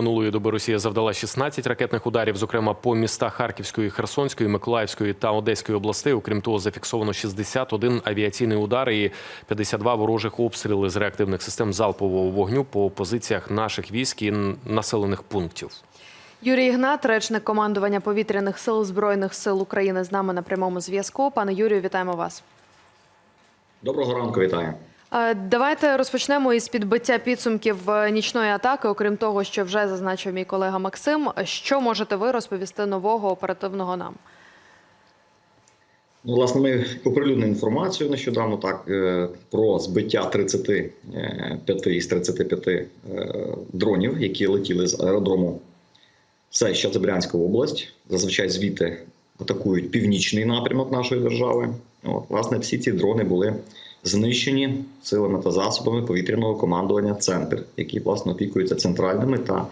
минулої доби Росія завдала 16 ракетних ударів, зокрема по містах Харківської, Херсонської, Миколаївської та Одеської областей. Окрім того, зафіксовано 61 авіаційний удар і 52 ворожих обстріли з реактивних систем залпового вогню по позиціях наших військ і населених пунктів. Юрій Ігнат, речник командування повітряних сил збройних сил України, з нами на прямому зв'язку. Пане Юрію, вітаємо вас. Доброго ранку, вітаю. Е, Давайте розпочнемо із підбиття підсумків е, нічної атаки. Окрім того, що вже зазначив мій колега Максим. Що можете ви розповісти нового оперативного нам? Ну, власне, ми оприлюднили інформацію нещодавно так е, про збиття 35 із 35 е, дронів, які летіли з аеродрому Сеща, це Брянська область. Зазвичай звідти атакують північний напрямок нашої держави. От, власне, всі ці дрони були знищені силами та засобами повітряного командування Центр, які власне опікуються центральними та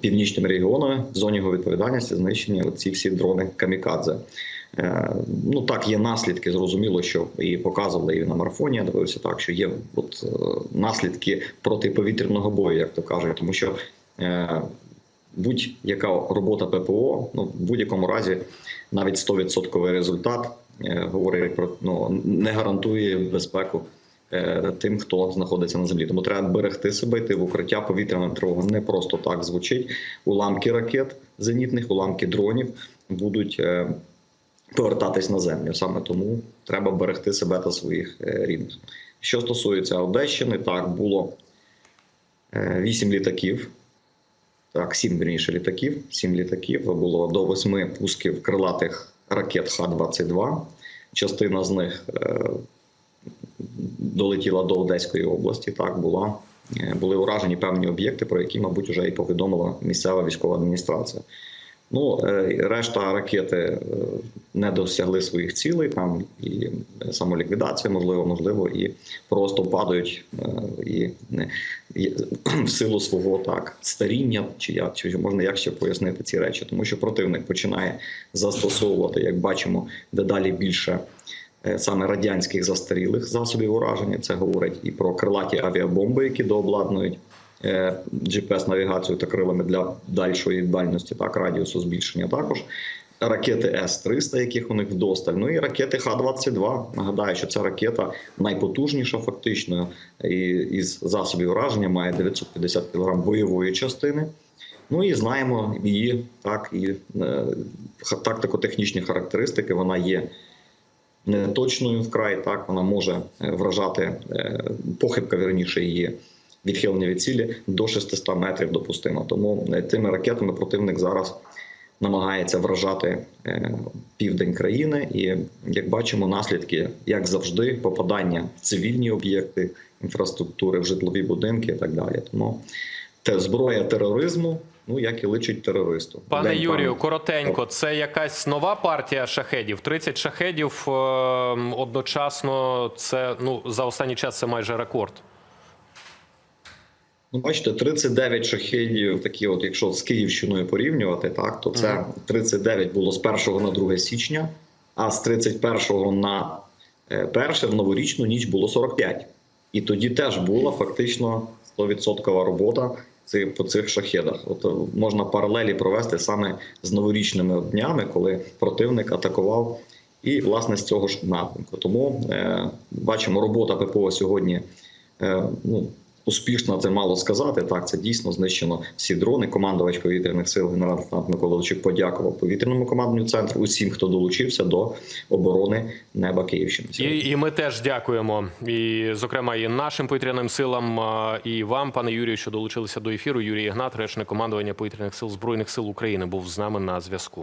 північними регіонами. В зоні його відповідальності знищені ці всі дрони камікадзе. Е, Ну так, є наслідки. Зрозуміло, що і показували і на марафоні. Я дивився так, що є от е, наслідки протиповітряного бою, як то кажуть, тому що е, будь-яка робота ППО, ну в будь-якому разі, навіть 100% результат говорить про ну не гарантує безпеку. е, Тим, хто знаходиться на землі, тому треба берегти себе, йти в укриття. Повітряна тривога не просто так звучить. Уламки ракет зенітних, уламки дронів будуть е, повертатись на землю. Саме тому треба берегти себе та своїх е, рідних. Що стосується Одещини, так було е, вісім літаків. Так, сім вірніше літаків. Сім літаків було до восьми пусків крилатих ракет Х-22. Частина з них е, долетіла до Одеської області. Так була Е, були уражені певні об'єкти, про які, мабуть, вже і повідомила місцева військова адміністрація. Ну, е, решта ракети е, не досягли своїх цілей. Там і самоліквідація, можливо, можливо, і просто падають е, і, і в силу свого так старіння, чи як чи можна як ще пояснити ці речі, тому що противник починає застосовувати, як бачимо, дедалі більше. Саме радянських застарілих засобів ураження це говорить і про крилаті авіабомби, які дообладнують е, GPS-навігацію та крилами для дальшої дальності, так радіусу збільшення також. Ракети С-300, яких у них вдосталь. Ну і ракети Х-22. Нагадаю, що ця ракета найпотужніша, фактично, і із засобів ураження має 950 кг бойової частини. Ну і знаємо її так і е, тактико-технічні характеристики. Вона є неточною вкрай. Так вона може е, вражати е, похибка, вірніше її відхилення від цілі до 600 метрів допустимо. Тому е, тими ракетами противник зараз намагається вражати е, південь країни, і як бачимо, наслідки, як завжди, попадання в цивільні об'єкти інфраструктури, в житлові будинки і так далі. Тому те зброя тероризму, ну як і личить терористу. Пане День Юрію, пам'яті. коротенько, це якась нова партія шахедів. 30 шахедів е, одночасно. Це ну за останній час це майже рекорд. Ну, бачите, 39 шахедів, такі, от якщо з Київщиною порівнювати, так то це 39 було з 1 на 2 січня, а з 31 на 1 в новорічну ніч було 45. І тоді теж була фактично 100% робота по цих шахедах. От е, можна паралелі провести саме з новорічними днями, коли противник атакував. І власне з цього ж напрямку. Тому е, бачимо, робота ППО сьогодні е, ну, успішна, це мало сказати. Так, це дійсно знищено всі дрони. Командувач повітряних сил генерал Микола подякував повітряному командному центру усім, хто долучився до оборони неба Київщини. І, і ми теж дякуємо. І, зокрема, і нашим повітряним силам, і вам, пане Юрію, що долучилися до ефіру. Юрій Ігнат, речник командування повітряних сил збройних сил України, був з нами на зв'язку.